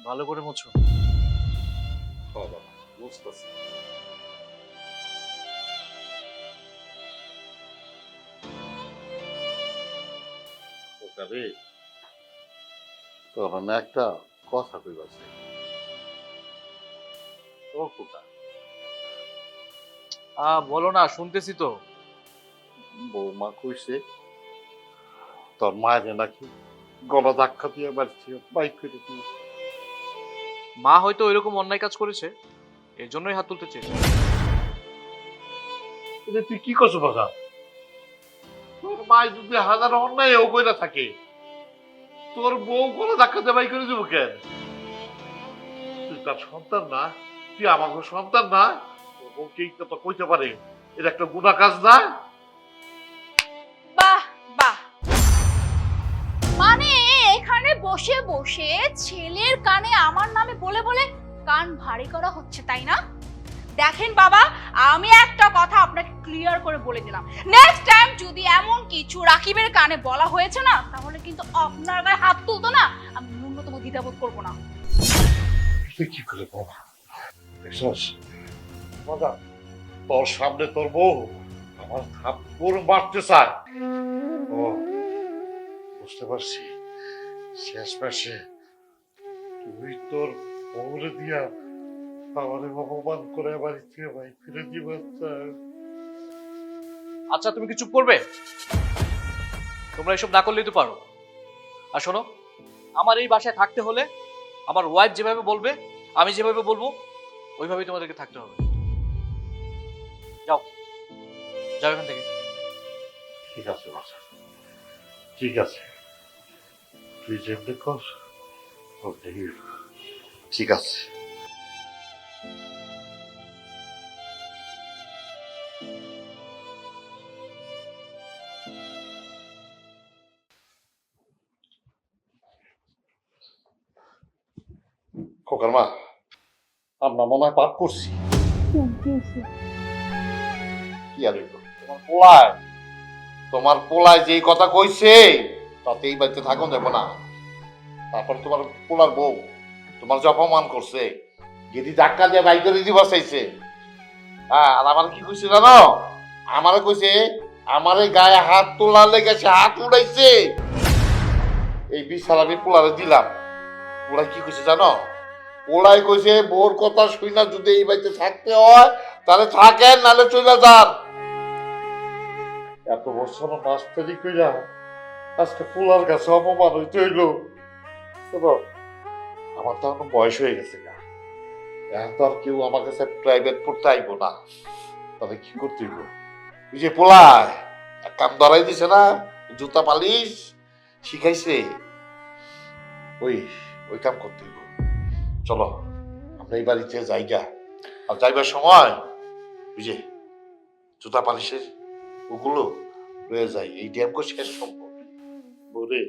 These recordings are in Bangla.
ভালো করে মুছো। হ্যাঁ বাবা বুঝতেছি তোর না একটা কথা কইবাছে ও খোকা আ বলো না শুনতেছি তো। বৌমা কইছে তোর মায়ের নাকি গলা ধাক্কা দিয়ে বাড়ছে বাইক করে দিয়ে মা হয়তো এরকম অন্যায় কাজ করেছে, এর জন্যই হাত তুলতে চেয়েছে। তুই কি করছ বাবা? তোর মায় যদি হাজার অন্যায় ও কইরা থাকে, তোর বউ গলা ধাক্কা দিয়ে বাইক করে যাব কেন? তুই তার সন্তান না, তুই আমাকে সন্তান না বউকে কথা কইতে পারে এটা একটা গুণা কাজ না? বসে বসে ছেলের কানে আমার নামে বলে বলে কান ভারী করা হচ্ছে, তাই না? দেখেন বাবা, আমি একটা কথা আপনাকে ক্লিয়ার করে বলে দিলাম। নেক্সট টাইম যদি এমন কিছু রাকিবের কানে বলা হয়েছে না, তাহলে কিন্তু আপনার গায়ে হাত তুলতো না। আমি ন্যূনতম দ্বিধাবোধ করব না। কি করে বাবা? তোর সামনে তোর বউ, আমার থাপ্পড় মারতে চায়। বুঝতে পারছি। শেষ মাসে তুই তোর বউরে দিয়া আমারে অপমান করে বাড়ি থেকে ভাই ফিরে দিবার আচ্ছা তুমি কি চুপ করবে? তোমরা এসব না করলেই তো পারো। আর শোনো আমার এই বাসায় থাকতে হলে আমার ওয়াইফ যেভাবে বলবে আমি যেভাবে বলব ওইভাবেই তোমাদেরকে থাকতে হবে। যাও। যাও এখান থেকে। ঠিক আছে ঠিক আছে। তুই যেমনি কর ওকে ঠিক আছে। খোকার মা, আমরা মনে হয় পাপ করছি। কি আর তোমার পোলায়। তোমার পোলায় যেই কথা কইছে তাতে এই বাড়িতে থাকুন দেবো না। তারপর তোমার পোলার বউ, তোমার যে অপমান করছে, গেদি ধাক্কা দিয়ে বাইক করে দিবা চাইছে হ্যাঁ আর আমার কি কইছে জানো? আমার কইছে, আমারে গায়ে হাত তোলা লেগেছে হাত উড়াইছে। এই বিচার আমি পোলারে দিলাম। ওরা কি কইছে জানো? ওরাই কইছে, বোর কথা শুই না যদি এই বাড়িতে থাকতে হয়, তাহলে থাকেন, নাহলে চলে যান। এত বছর মাস্টারি কইরা আজকে পোলার কাছে অপমান হইতে হইল। আমার তো এখন বয়স হয়ে গেছে গা। এখন তো আর কেউ আমার কাছে প্রাইভেট পড়তে আইব না। তাহলে কি করতে হইব? ওই যে পোলায়, এক কাম ধরাই দিছে না, জুতা পালিশ শিখাইছে। ওই ওই কাম করতে হইব। চলো, আমরা এই বাড়িতে যাইগা আর যাইবার সময় যে জুতা পালিশের ওগুলো রয়ে যায় এই ড্যাম কো শেষ সম্ভব বরে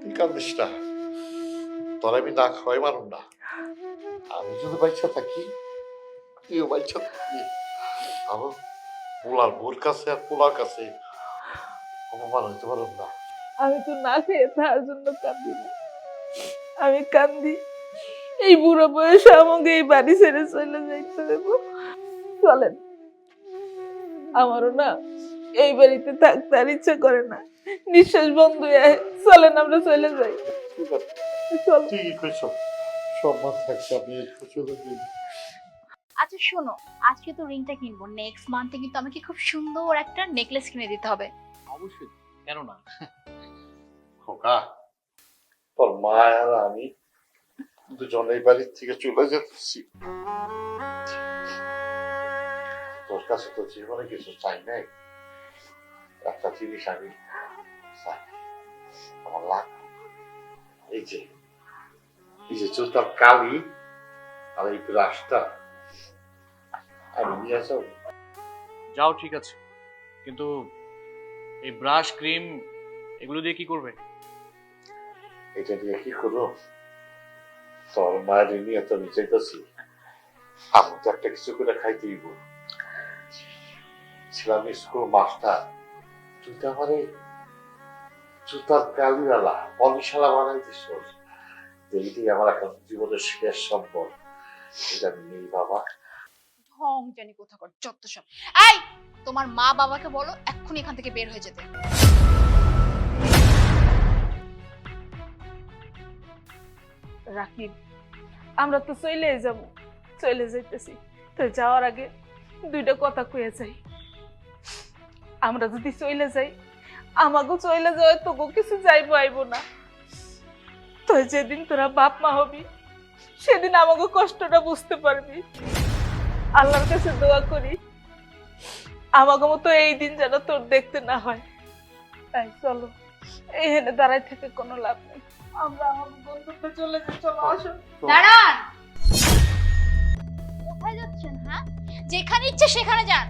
তুই কান্দিস না। তোর আমি না খাওয়াই মারুম না। আমি যদি বাইচা থাকি, তুইও বাইচা থাকি আমার পোলার বোর কাছে আর পোলার কাছে অপমান হইতে পারুম না। আমি তো না খেয়ে তার জন্য কান্দি না। আমি কান্দি। এই বুড়ো বয়সে আমাকে এই বাড়ি ছেড়ে চলে যাইতে দেবো। চলেন। আমারও না এই বাড়িতে থাকতে আর ইচ্ছা করে না। নিঃশ্বাস বন্ধ হয়ে চলেন আমরা চলে যাই। ঠিক আছে। চল। ঠিকই কইছ। সম্মান থাকছে আমি একটু চলে দিই আচ্ছা শোনো আজকে তো রিংটা কিনবো। নেক্সট মান্থে কিন্তু আমাকে খুব সুন্দর একটা নেকলেস কিনে দিতে হবে। অবশ্যই কেন না? খোকা তোর মা আর আমি দুজনে এই বাড়ির থেকে চলে যেতেছি তোর কাছে তো জীবনে কিছু চাই নাই। একটা জিনিস আমি আমার লাগ এই যে এই যে জুতার কালি আর এই ব্রাশটা আমি নিয়ে যাও যাও ঠিক আছে. কিন্তু এই ব্রাশ ক্রিম এগুলো দিয়ে কি করবে? এটা নিয়ে কি করব? তোর মায়ের নিয়ে তো আমি চাইতেছি। আমি তো একটা কিছু করে খাইতে দিব ছিলাম স্কুল মাস্টার। তুই তো আমার জুতার কালিওয়ালা পলিশালা বানাইতেছ এইটাই আমার এখন জীবনের শেষ সম্পদ এটা নেই বাবা। ঢং জানি কোথাকার যত সব। এই তোমার মা বাবাকে বলো এক্ষুনি এখান থেকে বের হয়ে যেতে। রাকিব আমরা তো চলে যাব। চলে যাইতেছি। তো যাওয়ার আগে দুইটা কথা কয়ে যাই। আমরা যদি চলে যাই আমাকেও চলে যাওয়া তোকে কিছু যাইবো, আইবো না। তো যেদিন তোরা বাপ মা হবি, সেদিন আমাকে কষ্টটা বুঝতে পারবি। আল্লাহর কাছে দোয়া করি আমাকে মতো এই দিন যেন তোর দেখতে না হয়। তাই চলো, এখানে দাঁড়াই থেকে কোনো লাভ নেই। আমরা আমার বন্ধুত্ব চলে যাই, চলো আসো। দাঁড়ান। কোথায় যাচ্ছেন হ্যাঁ? যেখানে ইচ্ছে সেখানে যান।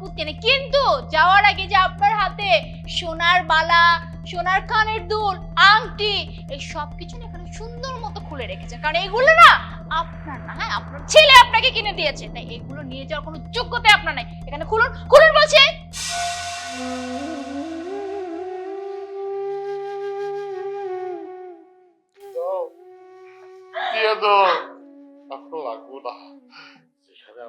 আপত্তি নেই কিন্তু যাওয়ার আগে যে আপনার হাতে সোনার বালা, সোনার কানের দুল, আংটি, এই সব কিছু না এখানে সুন্দর মতো খুলে রেখেছে। কারণ এগুলো না আপনার না হ্যাঁ আপনার ছেলে আপনাকে কিনে দিয়েছে। তাই এগুলো নিয়ে যাওয়ার কোনো যোগ্যতা আপনার নাই। এখানে খুলুন খুলুন বলছে। আপনি লাগবো না। যেখানে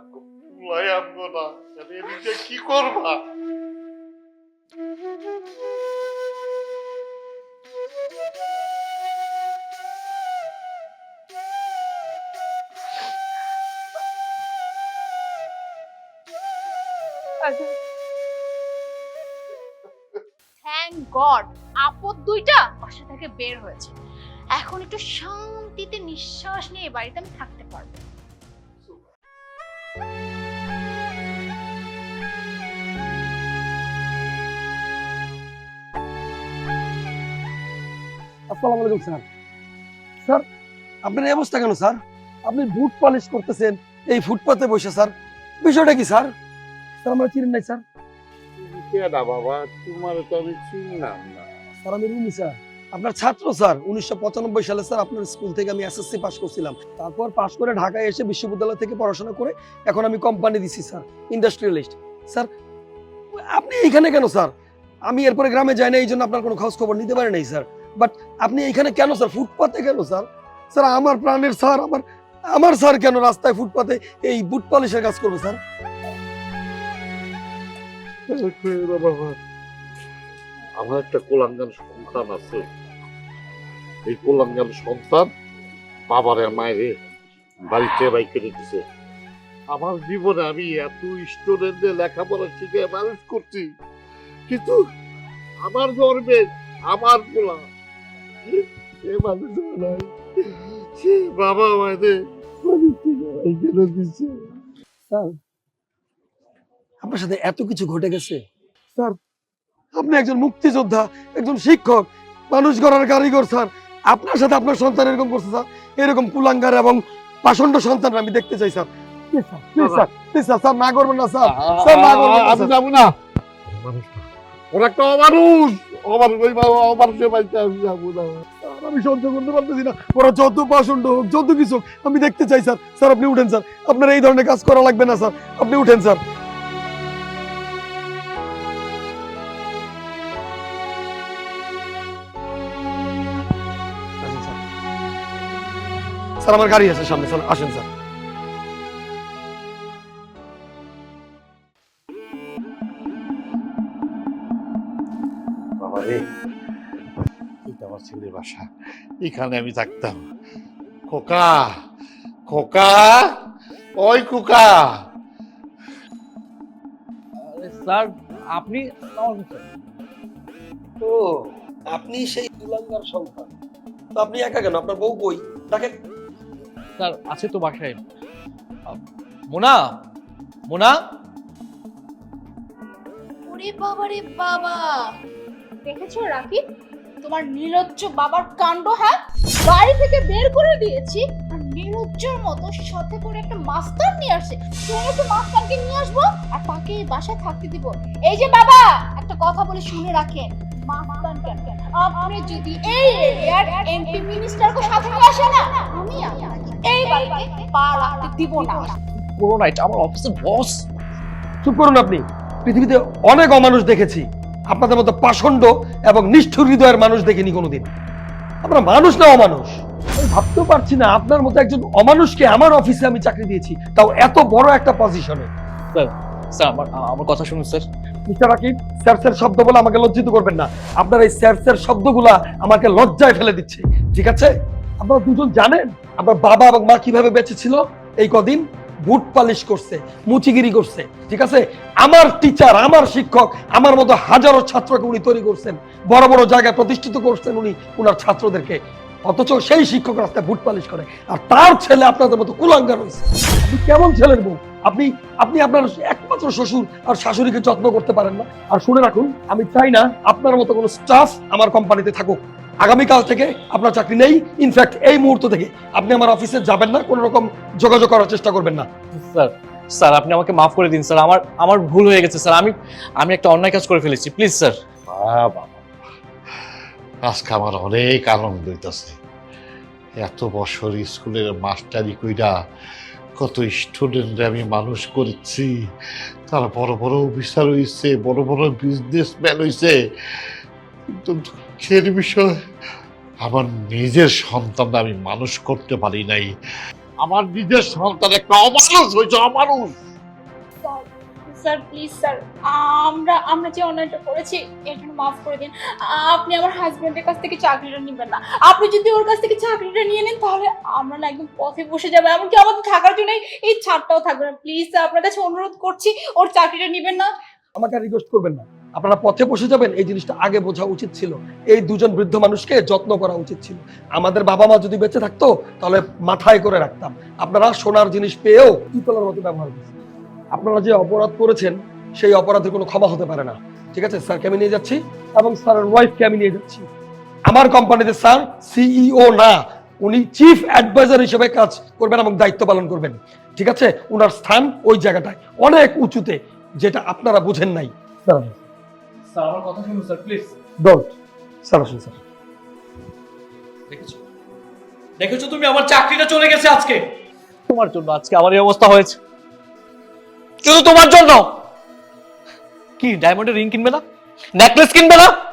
আচ্ছা থ্যাংক গড আপদ দুইটা বাসা থেকে বের হয়েছে। এখন একটু শান্তিতে নিঃশ্বাস নিয়ে বাড়িতে আমি থাকতে পারব। আসসালামু আলাইকুম স্যার স্যার আপনার এই অবস্থা কেন স্যার? আপনি বুট পলিশ করতেছেন এই ফুটপাতে বসে স্যার। বিষয়টা কি স্যার? স্যার আমরা চিনেন নাই স্যার। কেডা বাবা? তোমার তো আমি চিনলাম না। স্যার আমি রুমি স্যার। আপনার ছাত্র স্যার উনিশশো পঁচানব্বই সালে স্যার আপনার স্কুল থেকে আমি এসএসসি পাস করছিলাম। তারপর পাশ করে ঢাকায় এসে বিশ্ববিদ্যালয় থেকে পড়াশোনা করে এখন আমি কোম্পানি দিছি স্যার ইন্ডাস্ট্রিয়ালিস্ট স্যার আপনি এখানে কেন স্যার? আমি এরপরে গ্রামে যাই না এই জন্য আপনার কোনো খোঁজ খবর নিতে পারি নাই স্যার। বাট আপনি এখানে কেন স্যার ফুটপাতে কেন স্যার স্যার আমার প্রাণের স্যার আমার আমার স্যার কেন রাস্তায় ফুটপাতে এই বুট পলিশের কাজ করবে স্যার আমার একটা কোলাঙ্গান সন্তান আছে। এই কোলাঙ্গান সন্তান বাবারে, মায়েরে বাড়িতে বাইকে দিতেছে। আমার জীবনে আমি এত স্টুডেন্টদের লেখাপড়া শিখে মানুষ করছি, কিন্তু আমার গর্বে আমার পোলা সে মানুষ নাই সে বাবা দিচ্ছে? স্যার আপনার সাথে এত কিছু ঘটে গেছে। স্যার আপনি একজন মুক্তিযোদ্ধা একজন শিক্ষক মানুষ গড়ার কারিগর স্যার। আপনার সাথে আপনার সন্তান এরকম করছে স্যার। এরকম কুলাঙ্গার এবং পাষণ্ড সন্তান আমি দেখতে চাই স্যার। না করবেন না স্যার। স্যার, না করবেন আমি যাব না। ওরা একটা অমানুষ। বাড়িতে আমি সহ্য করতে পারতেছি না। ওরা যত হোক, যত কিছু আমি দেখতে চাই, স্যার। স্যার, আপনি উঠেন, স্যার। আপনার এই ধরনের কাজ করা লাগবে না, স্যার। আপনি উঠেন স্যার। স্যার, আমার গাড়ি আছে সামনে, স্যার। আসেন, স্যার। এখানে আমি থাকতাম। খোকা খোকা ওই খোকা। স্যার আপনি ও আপনি সেই কুলাঙ্গার সন্তান। তো আপনি একা কেন? আপনার বউ কই? দেখেন স্যার আছে তো বাসায়। মোনা মোনা? ওরে বাবা রে বাবা। দেখেছ রাকিব? তোমার নির্লজ্জ বাবার কাণ্ড হ্যাঁ? বাড়ি থেকে বের করে দিয়েছি আর নির্লজ্জর মতো সাথে করে একটা মাস্টার নিয়ে আসে একটু মাস্টারকে নিয়ে আসব আর তাকে এই বাসায় থাকতে দিব। এই যে বাবা, একটা কথা বলে শুনে রাখেন আপনি যদি এই এরিয়ার এমপি মিনিস্টারকে সাথে নিয়ে আসে না, আমি এই বাড়িতে পা রাখতে দিব না। নাইট আমার অফিসের বস চুপ করুন আপনি। পৃথিবীতে অনেক অমানুষ দেখেছি। আপনাদের মতো পাষণ্ড এবং নিষ্ঠুর হৃদয়ের মানুষ দেখিনি কোনোদিন। আপনারা মানুষ না অমানুষ। আমি ভাবতেও পারছি না আপনার মতো একজন অমানুষকে আমার অফিসে আমি চাকরি দিয়েছি তাও এত বড় একটা পজিশনে স্যার আমার আমার কথা শুনুন sir. Mister Rakib sir sir শব্দ বলে আমাকে লজ্জিত করবেন না। আপনার এই স্যার স্যার শব্দগুলা আমাকে লজ্জায় ফেলে দিচ্ছে। ঠিক আছে? আপনারা দুজন জানেন আমার বাবা এবং মা কীভাবে বেঁচে ছিল? এই কদিন বুট পালিশ করছে, মুচিগিরি করছে, ঠিক আছে? আমার টিচার আমার শিক্ষক, আমার মতো হাজারো ছাত্রকে উনি তৈরি করছেন, বড় বড় জায়গায় প্রতিষ্ঠিত করছেন উনি, উনার ছাত্রদেরকে। অথচ সেই শিক্ষক রাস্তায় বুট পালিশ করে, আর তার ছেলে আপনাদের মতো কুলাঙ্গার হয়েছে। আপনি কেমন ছেলের বউ? আপনি আপনি আপনার একমাত্র শ্বশুর আর শাশুড়িকে যত্ন করতে পারেন না। আর শুনে রাখুন, আমি চাই না আপনার মতো কোনো স্টাফ আমার কোম্পানিতে থাকুক। আগামীকাল থেকে আপনার চাকরি নেই। ইনফ্যাক্ট এই মুহূর্ত থেকে আপনি আমার অফিসে যাবেন না কোনো রকম যোগাযোগ করার চেষ্টা করবেন না। স্যার স্যার আপনি আমাকে মাফ করে দিন স্যার। আমার আমার ভুল হয়ে গেছে স্যার। আমি আমি একটা অন্যায় কাজ করে ফেলেছি। Please sir. বাবা আজকে আমার অনেক আনন্দ হইতেছে। এত বছর স্কুলের মাস্টারি কইরা কত স্টুডেন্ট আমি মানুষ করেছি। তারা বড় বড় অফিসার হইছে বড় বড় বিজনেসম্যান হইছে। কিন্তু দুঃখের বিষয় আমার নিজের সন্তান আমি মানুষ করতে পারি নাই। আমার নিজের সন্তান একটা অমানুষ হয়েছে অমানুষ। স্যার প্লিজ স্যার আমরা আমরা যে অন্যায়টা করেছি এর জন্য মাফ করে দিন। আপনি আমার হাজবেন্ডের কাছ থেকে চাকরিটা নেবেন না। আপনি যদি ওর কাছ থেকে চাকরিটা নিয়ে নেন তাহলে আমরা না একদম পথে বসে যাব। এমনকি আমাদের থাকার জন্য এই ছাড়টাও থাকবে না। প্লিজ স্যার আপনার কাছে অনুরোধ করছি ওর চাকরিটা নেবেন না। আমাকে রিকোয়েস্ট করবেন না। আপনারা পথে বসে যাবেন, এই জিনিসটা আগে বোঝা উচিত ছিল। এই দুজন বৃদ্ধ মানুষকে যত্ন করা উচিত ছিল। আমাদের বাবা মা যদি বেঁচে থাকতো, তাহলে মাথায় করে রাখতাম। আপনারা সোনার জিনিস পেয়েও পিতলের মতো ব্যবহার করছেন। আপনারা যে অপরাধ করেছেন, সেই অপরাধের কোনো ক্ষমা হতে পারে না। ঠিক আছে, স্যারকে আমি নিয়ে যাচ্ছি এবং স্যারের ওয়াইফকে আমি নিয়ে যাচ্ছি। আমার কোম্পানিতে স্যার সিইও না, উনি চিফ অ্যাডভাইজার হিসেবে কাজ করবেন এবং দায়িত্ব পালন করবেন। ঠিক আছে, উনার স্থান ওই জায়গাটায়, অনেক উঁচুতে, যেটা আপনারা বুঝেন নাই। স্যার স্যার আমার কথা শুনুন স্যার প্লিজ। ডোন্ট স্যার আসুন স্যার। দেখেছ? দেখেছ তুমি? আমার চাকরিটা চলে গেছে আজকে। তোমার জন্য আজকে আমার এই অবস্থা হয়েছে। শুধু তোমার জন্য। কি ডায়মন্ডের রিং কিনবে না? নেকলেস কিনবে না?